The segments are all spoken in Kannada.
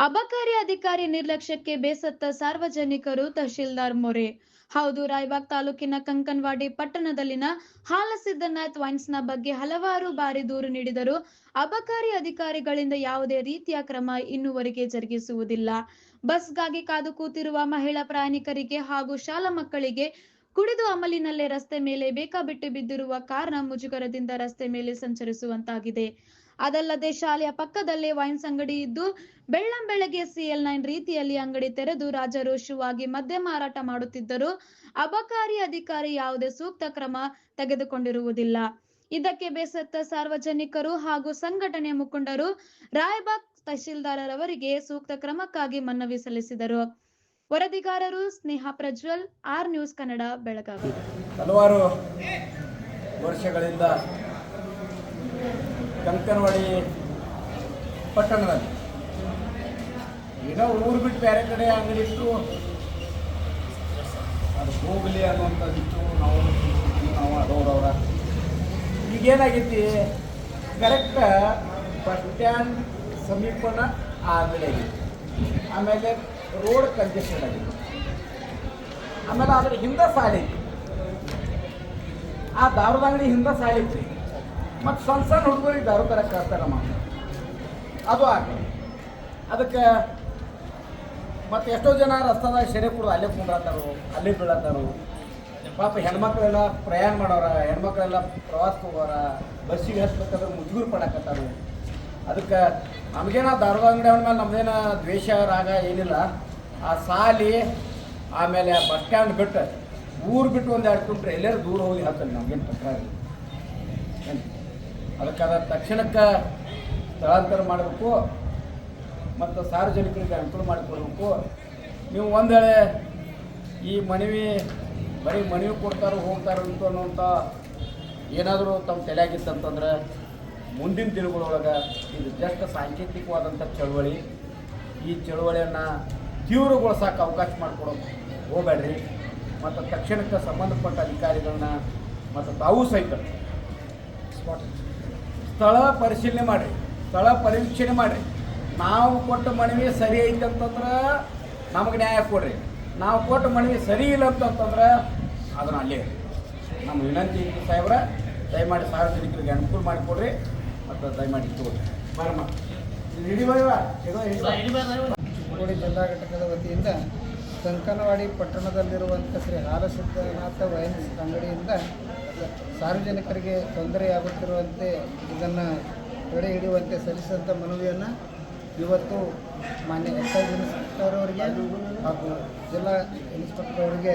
ಅಬಕಾರಿ ಅಧಿಕಾರಿ ನಿರ್ಲಕ್ಷ್ಯಕ್ಕೆ ಬೇಸತ್ತ ಸಾರ್ವಜನಿಕರು ತಹಶೀಲ್ದಾರ್ ಮೊರೆ. ಹೌದು, ರಾಯ್ಬಾಗ್ ತಾಲೂಕಿನ ಕಂಕನ್ವಾಡಿ ಪಟ್ಟಣದಲ್ಲಿನ ಹಾಲಸಿದ್ದನಾಥ್ ವೈನ್ಸ್ನ ಬಗ್ಗೆ ಹಲವಾರು ಬಾರಿ ದೂರು ನೀಡಿದರೂ ಅಬಕಾರಿ ಅಧಿಕಾರಿಗಳಿಂದ ಯಾವುದೇ ರೀತಿಯ ಕ್ರಮ ಇನ್ನುವರೆಗೆ ಜರುಗಿಸುವುದಿಲ್ಲ. ಬಸ್ಗಾಗಿ ಕಾದು ಕೂತಿರುವ ಮಹಿಳಾ ಪ್ರಯಾಣಿಕರಿಗೆ ಹಾಗೂ ಶಾಲಾ ಮಕ್ಕಳಿಗೆ ಕುಡಿದು ಅಮಲಿನಲ್ಲೇ ರಸ್ತೆ ಮೇಲೆ ಬೇಕಾಬಿಟ್ಟು ಬಿದ್ದಿರುವ ಕಾರಣ ಮುಜುಗರದಿಂದ ರಸ್ತೆ ಮೇಲೆ ಸಂಚರಿಸುವಂತಾಗಿದೆ. ಅದಲ್ಲದೆ ಶಾಲೆಯ ಪಕ್ಕದಲ್ಲೇ ವೈನ್ಸ್ ಅಂಗಡಿ ಇದ್ದು ಬೆಳ್ಳಂ ಬೆಳಗ್ಗೆ ಸಿಎಲ್ ನೈನ್ ರೀತಿಯಲ್ಲಿ ಅಂಗಡಿ ತೆರೆದು ರಾಜಾರೋಷವಾಗಿ ಮದ್ಯ ಮಾರಾಟ ಮಾಡುತ್ತಿದ್ದರು ಅಬಕಾರಿ ಅಧಿಕಾರಿ ಯಾವುದೇ ಸೂಕ್ತ ಕ್ರಮ ತೆಗೆದುಕೊಂಡಿರುವುದಿಲ್ಲ. ಇದಕ್ಕೆ ಬೇಸತ್ತ ಸಾರ್ವಜನಿಕರು ಹಾಗೂ ಸಂಘಟನೆ ಮುಖಂಡರು ರಾಯಬಾಗ್ ತಹಶೀಲ್ದಾರರವರಿಗೆ ಸೂಕ್ತ ಕ್ರಮಕ್ಕಾಗಿ ಮನವಿ ಸಲ್ಲಿಸಿದರು. ವರದಿಗಾರರು ಸ್ನೇಹ ಪ್ರಜ್ವಲ್, ಆರ್ ನ್ಯೂಸ್ ಕನ್ನಡ, ಬೆಳಗಾವಿ. ಹಲವಾರು ವರ್ಷಗಳಿಂದ ಕಂಕನವಾಡಿ ಪಟ್ಟಣದಲ್ಲಿ. ಏನೋ ಊರು ಬಿಟ್ಟು ಬೇರೆ ಕಡೆ ಅಂಗಡಿ ಇಟ್ಟು ಅದು ಹೋಗಲಿ ಅನ್ನುವಂಥದ್ದಿತ್ತು. ನಾವು ನಾವು ಅದವ್ರವ್ರ ಈಗೇನಾಗೈತಿ? ಕರೆಕ್ಟ್ ಬಸ್ ಸ್ಟ್ಯಾಂಡ್ ಸಮೀಪನ ಆ ಅಂಗಡಿ ಆಗಿತ್ತು ಆಮೇಲೆ ರೋಡ್ ಕಂಜೆಷನ್ ಆಗಿತ್ತು ಆಮೇಲೆ ಅದ್ರ ಹಿಂದೆ ಸಾಲಿತ್ತು ಆ ದಾರದ ಅಂಗಡಿ ಹಿಂದೆ ಸಾಲಿತ್ತು ಮತ್ತು ಸಣ್ಣ ಸಣ್ಣ ಹುಡುಗರಿಗೆ ದಾರು ತರಕ್ಕೆ ಕರ್ತಾರೆ ನಮ್ಮ ಅದು ಆಗಲಿ ಅದಕ್ಕೆ ಮತ್ತು ಎಷ್ಟೋ ಜನ ರಸ್ತಾದಾಗ ಸೆರೆ ಕುಡ್ದು ಅಲ್ಲೇ ಕುಂದ್ರತ್ತಾರು ಅಲ್ಲಿ ಬೀಳತ್ತಾರು ಪಾಪ ಹೆಣ್ಮಕ್ಳೆಲ್ಲ ಪ್ರಯಾಣ ಮಾಡೋರ, ಹೆಣ್ಮಕ್ಳೆಲ್ಲ ಪ್ರವಾಸಕ್ಕೆ ಹೋಗೋರ, ಬಸ್ಸಿಗೆ ಹಚ್ಬೇಕಾದ್ರೆ ಮುಜುಗುರು ಪಡಕತ್ತಾರು. ಅದಕ್ಕೆ ನಮಗೇನ ದಾರದ ಅಂಗಡಿ ಮೇಲೆ ನಮ್ದೇನ ದ್ವೇಷ, ರಾಗ ಏನಿಲ್ಲ. ಆ ಸಾಲಿ, ಆಮೇಲೆ ಬಸ್ ಸ್ಟ್ಯಾಂಡ್ ಬಿಟ್ಟು ಊರು ಬಿಟ್ಟು ಒಂದು ಎರಡು ಕುಂಟ್ರೆ ಎಲ್ಲರೂ ದೂರ ಹೋಗಿ ಹಾಕಲ್ಲ ನಮಗೇನು ಏನು ಅದಕ್ಕೆ ಅದ ತಕ್ಷಣಕ್ಕೆ ಸ್ಥಳಾಂತರ ಮಾಡಬೇಕು ಮತ್ತು ಸಾರ್ವಜನಿಕರಿಗೆ ಅನುಕೂಲ ಮಾಡಿಕೊಡ್ಬೇಕು. ನೀವು ಒಂದು ವೇಳೆ ಈ ಮನವಿ, ಬರೀ ಮನವಿ ಕೊಡ್ತಾರೋ ಹೋಗ್ತಾರೋ ಅಂತ ಅನ್ನೋಂಥ ಏನಾದರೂ ತಮ್ಮ ತಲೆಯಾಗಿತ್ತಂತಂದ್ರೆ ಮುಂದಿನ ದಿನಗಳೊಳಗೆ ಇದು ಜಸ್ಟ್ ಸಾಂಕೇತಿಕವಾದಂಥ ಚಳುವಳಿ. ಈ ಚಳುವಳಿಯನ್ನು ತೀವ್ರಗೊಳಿಸೋಕೆ ಅವಕಾಶ ಮಾಡಿಕೊಡೋಕೆ ಹೋಗಬೇಡ್ರಿ. ಮತ್ತು ತಕ್ಷಣಕ್ಕೆ ಸಂಬಂಧಪಟ್ಟ ಅಧಿಕಾರಿಗಳನ್ನ ಮತ್ತು ತಾವು ಸಹಿತ ಸ್ಥಳ ಪರಿಶೀಲನೆ ಮಾಡಿರಿ, ಸ್ಥಳ ಪರಿವೀಕ್ಷಣೆ ಮಾಡಿರಿ. ನಾವು ಕೊಟ್ಟ ಮನವಿ ಸರಿ ಐತೆ ಅಂತಂದ್ರೆ ನಮಗೆ ನ್ಯಾಯ ಕೊಡ್ರಿ. ನಾವು ಕೊಟ್ಟ ಮನವಿ ಸರಿ ಇಲ್ಲ ಅಂತಂತಂದ್ರೆ ಅದನ್ನು ಅಲ್ಲೇ. ನಮ್ಮ ವಿನಂತಿ ಸಾಹೇಬ್ರ, ದಯಮಾಡಿ ಸಾರ್ವಜನಿಕರಿಗೆ ಅನುಕೂಲ ಮಾಡಿಕೊಡ್ರಿ ಮತ್ತು ದಯಮಾಡಿ ತಗೋರಿ. ಬರಮ್ಮ. ಹಿಡಿಬಾರ ಜಿಲ್ಲಾ ಘಟಕದ ವತಿಯಿಂದ ಕಂಕನವಾಡಿ ಪಟ್ಟಣದಲ್ಲಿರುವಂಥ ಶ್ರೀ ಹಾಲಸಿದ್ಧನಾಥ ವೈನ್ಸ್ ಅಂಗಡಿಯಿಂದ ಸಾರ್ವಜನಿಕರಿಗೆ ತೊಂದರೆಯಾಗುತ್ತಿರುವಂತೆ ಇದನ್ನು ತಡೆ ಹಿಡಿಯುವಂತೆ ಸಲ್ಲಿಸಿದಂಥ ಮನವಿಯನ್ನು ಇವತ್ತು ಮಾನ್ಯ ಎಕ್ಸೈಸ್ ಇನ್ಸ್ಪೆಕ್ಟರ್ ಅವರಿಗೆ ಹಾಗೂ ಜಿಲ್ಲಾ ಇನ್ಸ್ಪೆಕ್ಟರ್ ಅವರಿಗೆ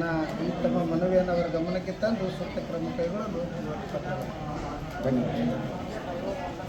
ನಾ ಈ ತಮ್ಮ ಮನವಿಯನ್ನು ಅವರ ಗಮನಕ್ಕೆ ತಂದು ಸೂಕ್ತ ಕ್ರಮ ಕೈಗೊಳ್ಳಲು ಧನ್ಯವಾದ